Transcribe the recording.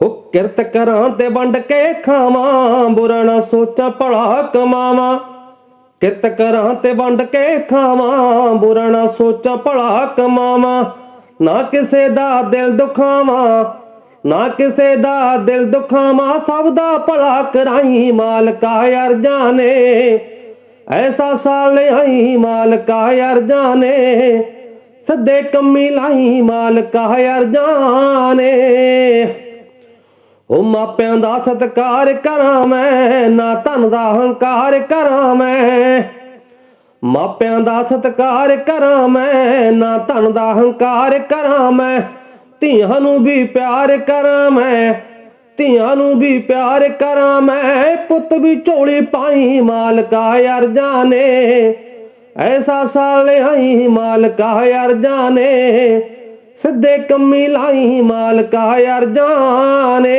ਹੋ ਕਿਰਤ ਕਰਾਂ ਤੇ ਵੰਡ ਕੇ ਖਾਵਾਂ, ਬੁਰਾ ਨਾ ਸੋਚਾਂ, ਭਲਾ ਕਮਾਵਾਂ। ਕਿਰਤ ਕਰਾਂ ਤੇ ਵੰਡ ਕੇ ਖਾਵਾਂ, ਬੁਰਾ ਨਾ ਸੋਚਾਂ, ਭਲਾ ਕਮਾਵਾਂ। ਨਾ ਕਿਸੇ ਦਾ ਦਿਲ ਦੁਖਾਵਾਂ, ਨਾ ਕਿਸੇ ਦਾ ਦਿਲ ਦੁਖਾਵਾਂ, ਸਭ ਦਾ ਭਲਾ ਕਰਾਈ ਮਾਲਕਾ ਯਾਰ ਜਾਨੇ ਐਸਾ ਸਾਲ ਆਈ ਮਾਲਕਾ ਯਾਰ ਜਾਨੇ ਸੱਦੇ ਕੰਮੀ ਲਾਈ ਮਾਲਕਾ ਯਾਰ ਜਾਨੇ ਉਹ ਮਾਪਿਆਂ ਦਾ ਸਤਿਕਾਰ ਕਰਾਂ ਮੈਂ, ਨਾ ਧਨ ਦਾ ਹੰਕਾਰ ਕਰਾਂ ਮੈਂ। ਮਾਪਿਆਂ ਦਾ ਸਤਿਕਾਰ ਕਰਾਂ ਮੈਂ, ਨਾ ਧਨ ਦਾ ਹੰਕਾਰ ਕਰਾਂ ਮੈਂ। ਧੀਆਂ ਨੂੰ ਵੀ ਪਿਆਰ ਕਰਾਂ ਮੈਂ, ਧੀਆਂ ਨੂੰ ਵੀ ਪਿਆਰ ਕਰਾਂ ਮੈਂ। ਪੁੱਤ ਵੀ ਝੋਲੀ ਪਾਈ ਮਾਲਕਾ ਯਾਰ ਜਾਨੇ ਐਸਾ ਸਾਲ ਆਈ ਮਾਲਕਾ ਯਾਰ ਜਾਨੇ ਸਿੱਧੇ ਕੰਮੀ ਲਾਈ ਮਾਲਕਾ ਯਾਰ ਜਾਨੇ